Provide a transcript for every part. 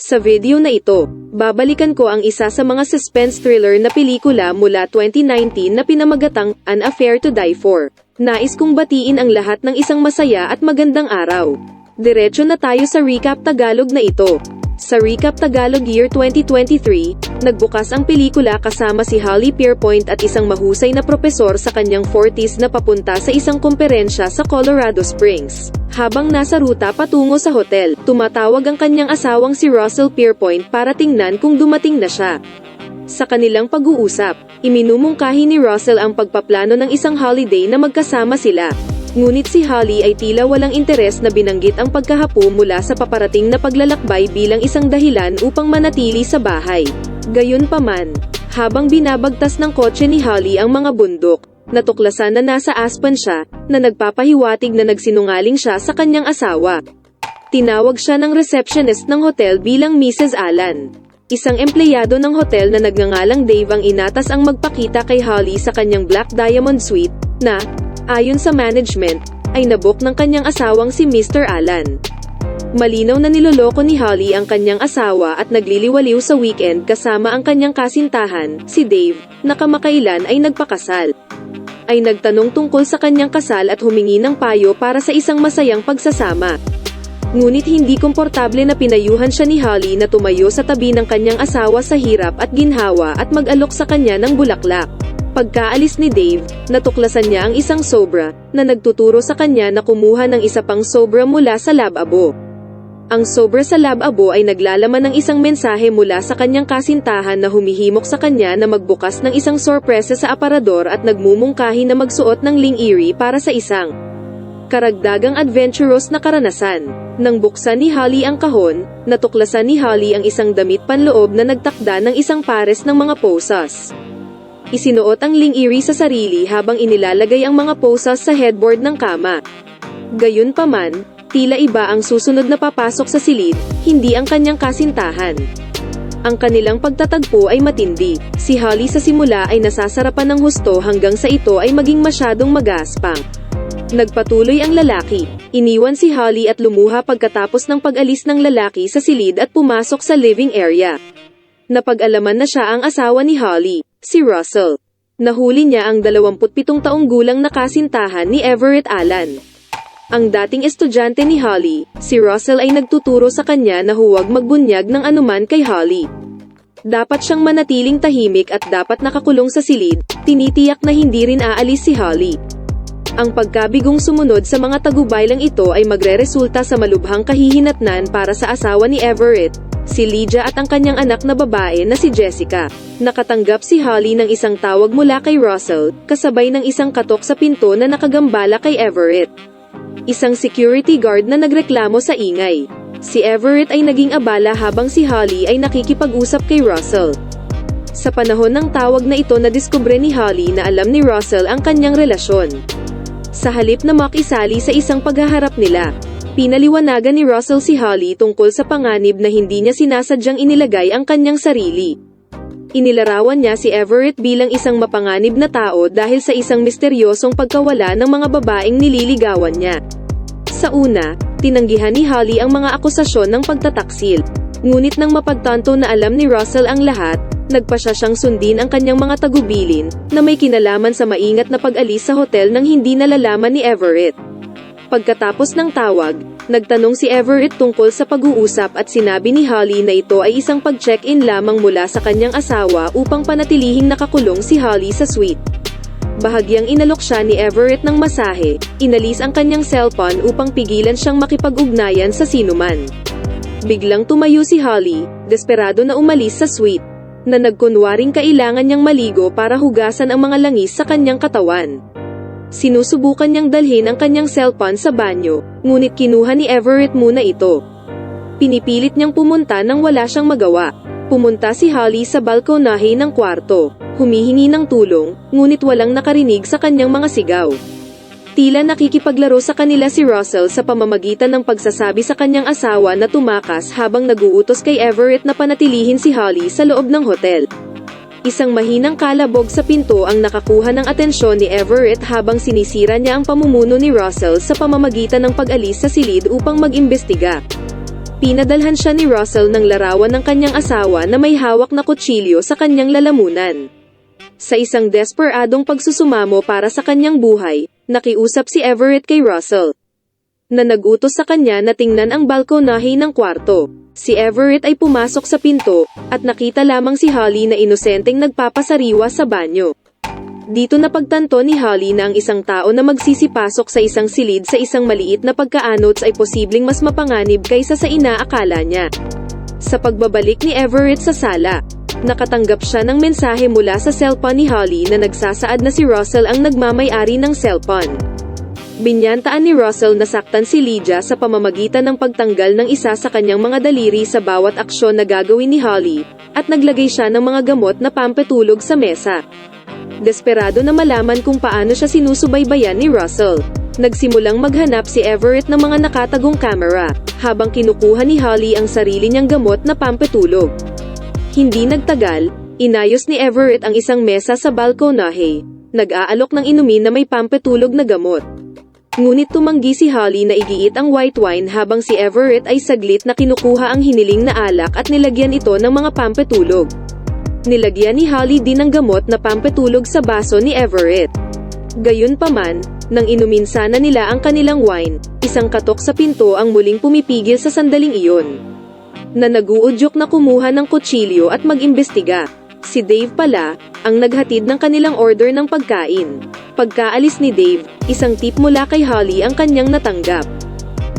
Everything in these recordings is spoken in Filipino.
Sa video na ito, babalikan ko ang isa sa mga suspense thriller na pelikula mula 2019 na pinamagatang An Affair to Die For. Nais kong batiin ang lahat ng isang masaya at magandang araw. Diretso na tayo sa recap Tagalog na ito. Sa Recap Tagalog Year 2023, nagbukas ang pelikula kasama si Holly Pierpoint at isang mahusay na propesor sa kanyang 40s na papunta sa isang komperensya sa Colorado Springs. Habang nasa ruta patungo sa hotel, tumatawag ang kanyang asawang si Russell Pierpoint para tingnan kung dumating na siya. Sa kanilang pag-uusap, iminumungkahi ni Russell ang pagpaplano ng isang holiday na magkasama sila. Ngunit si Holly ay tila walang interes na binanggit ang pagkahapo mula sa paparating na paglalakbay bilang isang dahilan upang manatili sa bahay. Gayunpaman, habang binabagtas ng kotse ni Holly ang mga bundok, natuklasan na nasa Aspen siya, na nagpapahiwatig na nagsinungaling siya sa kanyang asawa. Tinawag siya ng receptionist ng hotel bilang Mrs. Allen. Isang empleyado ng hotel na nagngangalang Dave ang inatas ang magpakita kay Holly sa kanyang Black Diamond Suite, na, ayon sa management, ay nabook ng kanyang asawang si Mr. Allen. Malinaw na niloloko ni Holly ang kanyang asawa at nagliliwaliw sa weekend kasama ang kanyang kasintahan, si Dave, na kamakailan ay nagpakasal. Ay nagtanong tungkol sa kanyang kasal at humingi ng payo para sa isang masayang pagsasama. Ngunit hindi komportable na pinayuhan siya ni Holly na tumayo sa tabi ng kanyang asawa sa hirap at ginhawa at mag-alok sa kanya ng bulaklak. Pagkaalis ni Dave, natuklasan niya ang isang sobra, na nagtuturo sa kanya na kumuha ng isa pang sobra mula sa lababo. Ang sobra sa lababo ay naglalaman ng isang mensahe mula sa kanyang kasintahan na humihimok sa kanya na magbukas ng isang sorpresa sa aparador at nagmumungkahi na magsuot ng ling eerie para sa isang karagdagang adventurous na karanasan. Nang buksan ni Holly ang kahon, natuklasan ni Holly ang isang damit panloob na nagtakda ng isang pares ng mga posas. Isinuot ang ling eerie sa sarili habang inilalagay ang mga posas sa headboard ng kama. Gayunpaman, tila iba ang susunod na papasok sa silid, hindi ang kanyang kasintahan. Ang kanilang pagtatagpo ay matindi. Si Holly sa simula ay nasasarapan ng husto hanggang sa ito ay maging masyadong magaspang. Nagpatuloy ang lalaki. Iniwan si Holly at lumuha pagkatapos ng pag-alis ng lalaki sa silid at pumasok sa living area. Napag-alaman na siya ang asawa ni Holly, si Russell. Nahuli niya ang 27 taong gulang na kasintahan ni Everett Allen. Ang dating estudyante ni Holly, si Russell ay nagtuturo sa kanya na huwag magbunyag ng anuman kay Holly. Dapat siyang manatiling tahimik at dapat nakakulong sa silid, tinitiyak na hindi rin aalis si Holly. Ang pagkabigong sumunod sa mga tagubaylang ito ay magreresulta sa malubhang kahihinatnan para sa asawa ni Everett, si Lydia at ang kanyang anak na babae na si Jessica. Nakatanggap si Holly ng isang tawag mula kay Russell, kasabay ng isang katok sa pinto na nakagambala kay Everett. Isang security guard na nagreklamo sa ingay. Si Everett ay naging abala habang si Holly ay nakikipag-usap kay Russell. Sa panahon ng tawag na ito na diskubre ni Holly na alam ni Russell ang kanyang relasyon. Sa halip na makisali sa isang paghaharap nila, pinaliwanagan ni Russell si Holly tungkol sa panganib na hindi niya sinasadyang inilagay ang kanyang sarili. Inilarawan niya si Everett bilang isang mapanganib na tao dahil sa isang misteryosong pagkawala ng mga babaeng nililigawan niya. Sa una, tinanggihan ni Holly ang mga akusasyon ng pagtataksil. Ngunit nang mapagtanto na alam ni Russell ang lahat, nagpa siya siyang sundin ang kanyang mga tagubilin, na may kinalaman sa maingat na pag-alis sa hotel nang hindi nalalaman ni Everett. Pagkatapos ng tawag, nagtanong si Everett tungkol sa pag-uusap at sinabi ni Holly na ito ay isang pag-check-in lamang mula sa kanyang asawa upang panatilihing nakakulong si Holly sa suite. Bahagyang inalok siya ni Everett ng masahe, inalis ang kanyang cellphone upang pigilan siyang makipag-ugnayan sa sinuman. Biglang tumayo si Holly, desperado na umalis sa suite, na nagkunwaring kailangan niyang maligo para hugasan ang mga langis sa kanyang katawan. Sinusubukan niyang dalhin ang kanyang cellphone sa banyo, ngunit kinuha ni Everett muna ito. Pinipilit niyang pumunta nang wala siyang magawa. Pumunta si Holly sa balkonahe ng kwarto, humihingi ng tulong, ngunit walang nakarinig sa kanyang mga sigaw. Tila nakikipaglaro sa kanila si Russell sa pamamagitan ng pagsasabi sa kanyang asawa na tumakas habang naguutos kay Everett na panatilihin si Holly sa loob ng hotel. Isang mahinang kalabog sa pinto ang nakakuha ng atensyon ni Everett habang sinisira niya ang pamumuno ni Russell sa pamamagitan ng pag-alis sa silid upang mag-imbestiga. Pinadalhan siya ni Russell ng larawan ng kanyang asawa na may hawak na kutsilyo sa kanyang lalamunan. Sa isang desperadong pagsusumamo para sa kanyang buhay, nakiusap si Everett kay Russell na nagutos sa kanya na tingnan ang balkonahe ng kwarto. Si Everett ay pumasok sa pinto, at nakita lamang si Holly na inosenteng nagpapasariwa sa banyo. Dito napagtanto ni Holly na ang isang tao na magsisipasok sa isang silid sa isang maliit na pagkaanots ay posibleng mas mapanganib kaysa sa inaakala niya. Sa pagbabalik ni Everett sa sala, nakatanggap siya ng mensahe mula sa cellphone ni Holly na nagsasaad na si Russell ang nagmamay-ari ng cellphone. Binyantaan ni Russell na saktan si Lydia sa pamamagitan ng pagtanggal ng isa sa kanyang mga daliri sa bawat aksyon na gagawin ni Holly, at naglagay siya ng mga gamot na pampatulog sa mesa. Desperado na malaman kung paano siya sinusubaybayan ni Russell. Nagsimulang maghanap si Everett ng mga nakatagong kamera, habang kinukuha ni Holly ang sarili niyang gamot na pampatulog. Hindi nagtagal, inayos ni Everett ang isang mesa sa balkonahe. Nag-aalok ng inumin na may pampatulog na gamot. Ngunit tumanggi si Holly na igiit ang white wine habang si Everett ay saglit na kinukuha ang hiniling na alak at nilagyan ito ng mga pampatulog. Nilagyan ni Holly din ng gamot na pampatulog sa baso ni Everett. Gayunpaman, nang inumin sana nila ang kanilang wine, isang katok sa pinto ang muling pumipigil sa sandaling iyon. Na naguudyok na kumuha ng kutsilyo at mag-imbestiga. Si Dave pala, ang naghatid ng kanilang order ng pagkain. Pagkaalis ni Dave, isang tip mula kay Holly ang kanyang natanggap.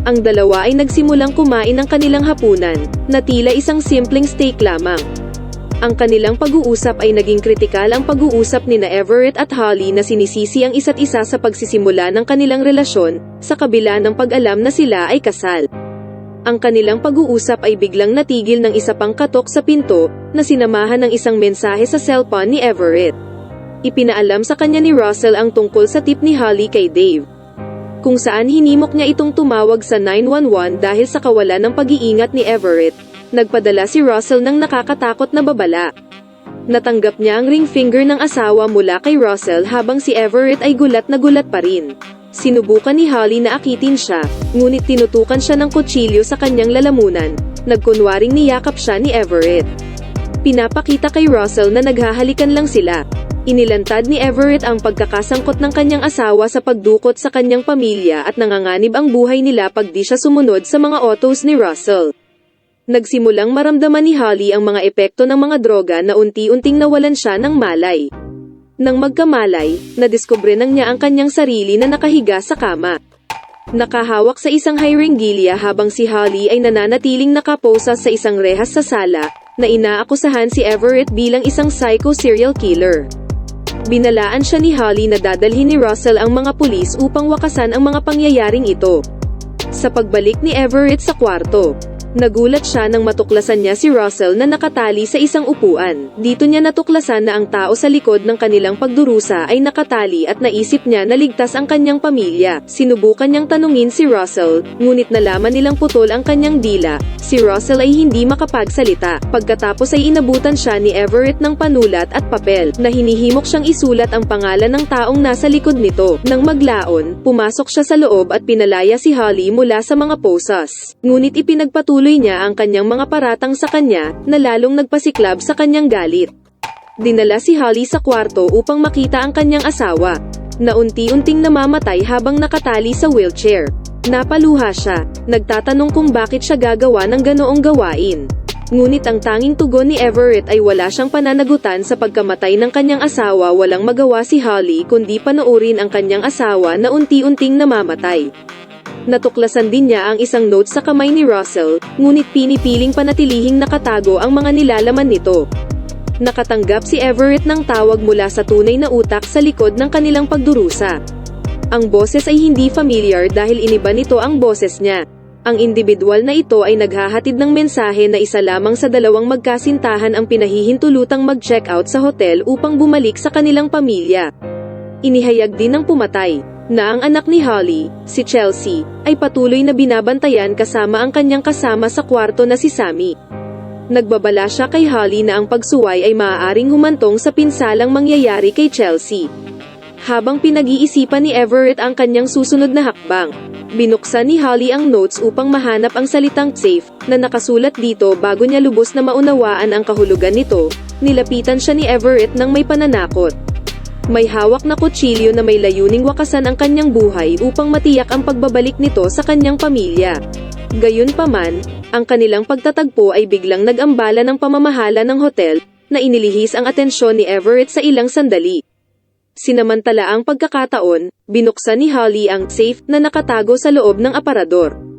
Ang dalawa ay nagsimulang kumain ng kanilang hapunan, na tila isang simpleng steak lamang. Ang kanilang pag-uusap ay naging kritikal ang pag-uusap ni na Everett at Holly na sinisisi ang isa't isa sa pagsisimula ng kanilang relasyon, sa kabila ng pag-alam na sila ay kasal. Ang kanilang pag-uusap ay biglang natigil ng isa pang katok sa pinto, na sinamahan ng isang mensahe sa cellphone ni Everett. Ipinaalam sa kanya ni Russell ang tungkol sa tip ni Holly kay Dave. Kung saan hinimok niya itong tumawag sa 911 dahil sa kawalan ng pag-iingat ni Everett, nagpadala si Russell ng nakakatakot na babala. Natanggap niya ang ring finger ng asawa mula kay Russell habang si Everett ay gulat na gulat pa rin. Sinubukan ni Holly na akitin siya, ngunit tinutukan siya ng kutsilyo sa kanyang lalamunan, nagkunwaring niyakap siya ni Everett. Pinapakita kay Russell na naghahalikan lang sila. Inilantad ni Everett ang pagkakasangkot ng kanyang asawa sa pagdukot sa kanyang pamilya at nanganganib ang buhay nila pag di siya sumunod sa mga autos ni Russell. Nagsimulang maramdaman ni Holly ang mga epekto ng mga droga na unti-unting nawalan siya ng malay. Nang magkamalay, nadiskubre nang niya ang kanyang sarili na nakahiga sa kama. Nakahawak sa isang hyrangilya habang si Holly ay nananatiling nakaposa sa isang rehas sa sala, na inaakusahan si Everett bilang isang psycho serial killer. Binalaan siya ni Holly na dadalhin ni Russell ang mga pulis upang wakasan ang mga pangyayaring ito. Sa pagbalik ni Everett sa kwarto, Nagulat siya nang matuklasan niya si Russell na nakatali sa isang upuan. Dito niya natuklasan na ang tao sa likod ng kanilang pagdurusa ay nakatali at naisip niya na ligtas ang kanyang pamilya. Sinubukan niyang tanungin si Russell, ngunit nalaman nilang putol ang kanyang dila. Si Russell ay hindi makapagsalita. Pagkatapos ay inabutan siya ni Everett ng panulat at papel, na hinihimok siyang isulat ang pangalan ng taong nasa likod nito. Nang maglaon, pumasok siya sa loob at pinalaya si Holly mula sa mga posas. Ngunit ipinagpatuloy Itinuloy niya ang kanyang mga paratang sa kanya, na lalong nagpasiklab sa kanyang galit. Dinala si Holly sa kwarto upang makita ang kanyang asawa, na unti-unting namamatay habang nakatali sa wheelchair. Napaluha siya, nagtatanong kung bakit siya gagawa ng ganoong gawain. Ngunit ang tanging tugon ni Everett ay wala siyang pananagutan sa pagkamatay ng kanyang asawa walang magawa si Holly kundi panoorin ang kanyang asawa na unti-unting namamatay. Natuklasan din niya ang isang note sa kamay ni Russell, ngunit pinipiling panatilihing nakatago ang mga nilalaman nito. Nakatanggap si Everett ng tawag mula sa tunay na utak sa likod ng kanilang pagdurusa. Ang boses ay hindi familiar dahil iniba nito ang boses niya. Ang individual na ito ay naghahatid ng mensahe na isa lamang sa dalawang magkasintahan ang pinahihintulutang mag-check out sa hotel upang bumalik sa kanilang pamilya. Inihayag din ng pumatay na ang anak ni Holly, si Chelsea, ay patuloy na binabantayan kasama ang kanyang kasama sa kwarto na si Sammy. Nagbabala siya kay Holly na ang pagsuway ay maaaring humantong sa pinsalang mangyayari kay Chelsea. Habang pinag-iisipan ni Everett ang kanyang susunod na hakbang, binuksan ni Holly ang notes upang mahanap ang salitang safe na nakasulat dito bago niya lubos na maunawaan ang kahulugan nito. Nilapitan siya ni Everett ng may pananakot. May hawak na kutsilyo na may layuning wakasan ang kanyang buhay upang matiyak ang pagbabalik nito sa kanyang pamilya. Gayunpaman, ang kanilang pagtatagpo ay biglang nag-ambala ng pamamahala ng hotel, na inilihis ang atensyon ni Everett sa ilang sandali. Sinamantala ang pagkakataon, binuksan ni Holly ang safe na nakatago sa loob ng aparador.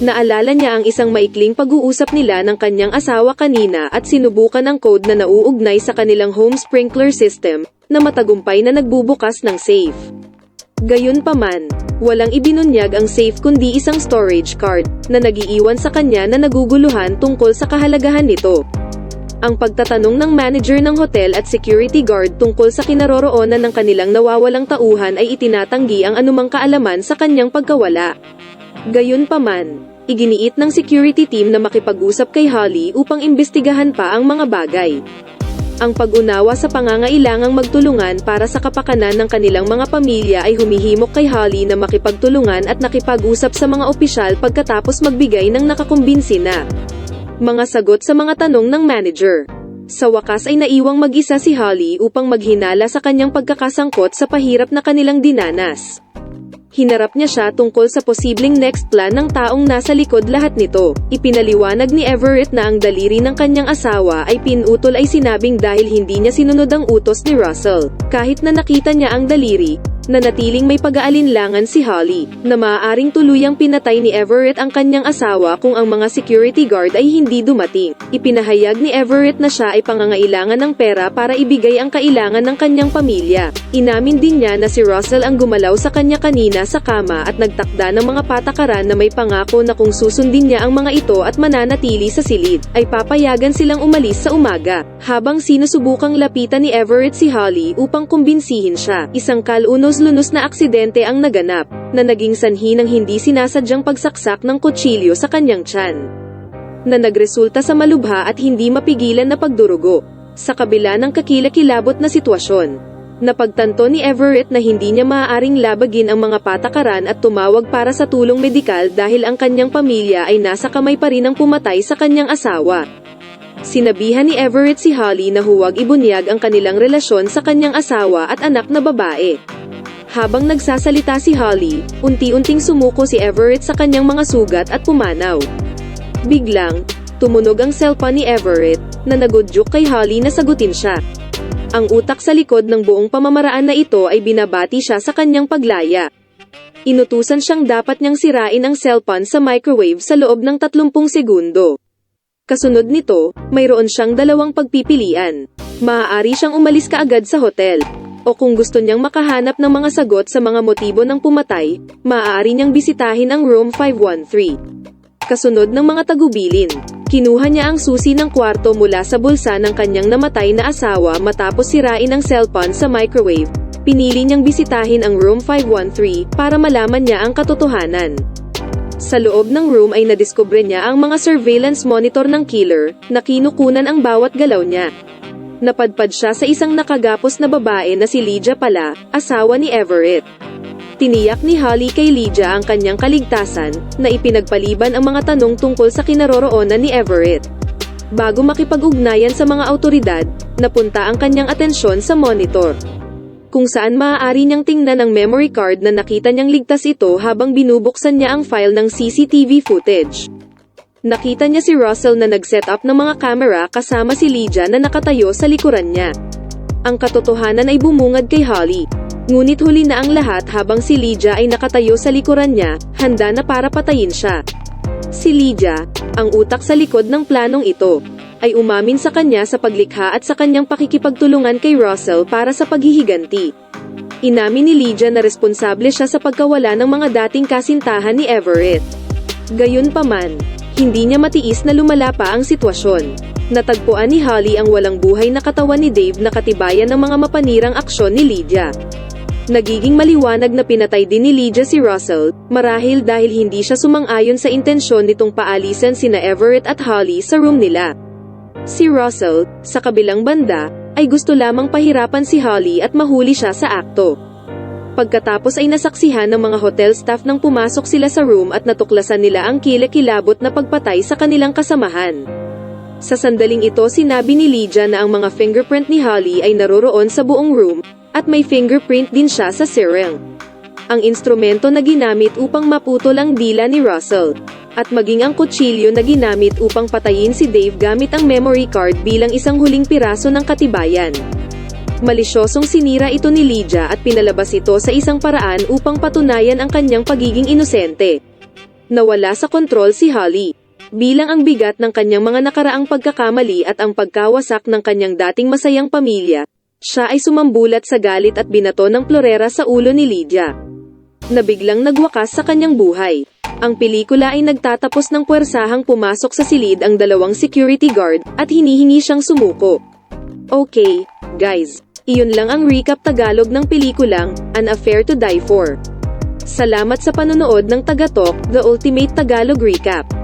Naalala niya ang isang maikling pag-uusap nila ng kanyang asawa kanina at sinubukan ang code na nauugnay sa kanilang home sprinkler system, na matagumpay na nagbubukas ng safe. Gayunpaman, walang ibinunyag ang safe kundi isang storage card, na nagiiwan sa kanya na naguguluhan tungkol sa kahalagahan nito. Ang pagtatanong ng manager ng hotel at security guard tungkol sa kinaroroonan ng kanilang nawawalang tauhan ay itinatanggi ang anumang kaalaman sa kanyang pagkawala. Gayunpaman, iginiit ng security team na makipag-usap kay Holly upang imbestigahan pa ang mga bagay. Ang pag-unawa sa pangangailangang magtulungan para sa kapakanan ng kanilang mga pamilya ay humihimok kay Holly na makipagtulungan at nakipag-usap sa mga opisyal pagkatapos magbigay ng nakakumbinsi na mga sagot sa mga tanong ng manager. Sa wakas ay naiwang mag-isa si Holly upang maghinala sa kanyang pagkakasangkot sa pahirap na kanilang dinanas. Hinarap niya siya tungkol sa posibleng next plan ng taong nasa likod lahat nito. Ipinaliwanag ni Everett na ang daliri ng kanyang asawa ay pinutol ay sinabing dahil hindi niya sinunod ang utos ni Russell. Kahit na nakita niya ang daliri, nanatiling may pag-aalinlangan si Holly, na maaaring tuluyang pinatay ni Everett ang kanyang asawa kung ang mga security guard ay hindi dumating. Ipinahayag ni Everett na siya ay pangangailangan ng pera para ibigay ang kailangan ng kanyang pamilya. Inamin din niya na si Russell ang gumalaw sa kanya kanina sa kama at nagtakda ng mga patakaran na may pangako na kung susundin niya ang mga ito at mananatili sa silid, ay papayagan silang umalis sa umaga. Habang sinusubukang lapitan ni Everett si Holly upang kumbinsihin siya, isang kalunos-lunos na aksidente ang naganap, na naging sanhi ng hindi sinasadyang pagsaksak ng kutsilyo sa kanyang tiyan. Na nagresulta sa malubha at hindi mapigilan na pagdurugo, sa kabila ng kakilakilabot na sitwasyon. Napagtanto ni Everett na hindi niya maaaring labagin ang mga patakaran at tumawag para sa tulong medikal dahil ang kanyang pamilya ay nasa kamay pa rin ng pumatay sa kanyang asawa. Sinabihan ni Everett si Holly na huwag ibunyag ang kanilang relasyon sa kanyang asawa at anak na babae. Habang nagsasalita si Holly, unti-unting sumuko si Everett sa kanyang mga sugat at pumanaw. Biglang, tumunog ang cellphone ni Everett, na nagudyok kay Holly na sagutin siya. Ang utak sa likod ng buong pamamaraan na ito ay binabati siya sa kanyang paglaya. Inutusan siyang dapat niyang sirain ang cellphone sa microwave sa loob ng 30 segundo. Kasunod nito, mayroon siyang dalawang pagpipilian. Maaari siyang umalis kaagad sa hotel. O kung gusto niyang makahanap ng mga sagot sa mga motibo ng pumatay, maaari niyang bisitahin ang room 513. Kasunod ng mga tagubilin, kinuha niya ang susi ng kwarto mula sa bulsa ng kanyang namatay na asawa matapos sirain ang cellphone sa microwave. Pinili niyang bisitahin ang room 513 para malaman niya ang katotohanan. Sa loob ng room ay nadiskubre niya ang mga surveillance monitor ng killer, na kinukunan ang bawat galaw niya. Napadpad siya sa isang nakagapos na babae na si Lydia pala, asawa ni Everett. Tiniyak ni Holly kay Lydia ang kanyang kaligtasan, na ipinagpaliban ang mga tanong tungkol sa kinaroroonan ni Everett. Bago makipag-ugnayan sa mga autoridad, napunta ang kanyang atensyon sa monitor kung saan maaari niyang tingnan ang memory card na nakita niyang ligtas ito habang binubuksan niya ang file ng CCTV footage. Nakita niya si Russell na nag-set up ng mga camera kasama si Lydia na nakatayo sa likuran niya. Ang katotohanan ay bumungad kay Holly. Ngunit huli na ang lahat habang si Lydia ay nakatayo sa likuran niya, handa na para patayin siya. Si Lydia, ang utak sa likod ng planong ito, ay umamin sa kanya sa paglikha at sa kanyang pakikipagtulungan kay Russell para sa paghihiganti. Inamin ni Lydia na responsable siya sa pagkawala ng mga dating kasintahan ni Everett. Gayunpaman, hindi niya matiis na lumala pa ang sitwasyon. Natagpuan ni Holly ang walang buhay na katawan ni Dave na katibayan ng mga mapanirang aksyon ni Lydia. Nagiging maliwanag na pinatay din ni Lydia si Russell, marahil dahil hindi siya sumang-ayon sa intensyon nitong paalisan sina Everett at Holly sa room nila. Si Russell, sa kabilang banda, ay gusto lamang pahirapan si Holly at mahuli siya sa akto. Pagkatapos ay nasaksihan ng mga hotel staff nang pumasok sila sa room at natuklasan nila ang kilakilabot na pagpatay sa kanilang kasamahan. Sa sandaling ito sinabi ni Lydia na ang mga fingerprint ni Holly ay naroroon sa buong room, at may fingerprint din siya sa Cyril. Ang instrumento na ginamit upang maputol ang dila ni Russell, at maging ang kutsilyo na ginamit upang patayin si Dave gamit ang memory card bilang isang huling piraso ng katibayan. Malisyosong sinira ito ni Lydia at pinalabas ito sa isang paraan upang patunayan ang kanyang pagiging inosente. Nawala sa kontrol si Holly. Bilang ang bigat ng kanyang mga nakaraang pagkakamali at ang pagkawasak ng kanyang dating masayang pamilya, siya ay sumambulat sa galit at binato ng plorera sa ulo ni Lydia. Na biglang nagwakas sa kanyang buhay. Ang pelikula ay nagtatapos ng puwersahang pumasok sa silid ang dalawang security guard at hinihingi siyang sumuko. Okay, guys. Iyon lang ang recap Tagalog ng pelikulang An Affair to Die For. Salamat sa panonood ng Tagatok, The Ultimate Tagalog Recap.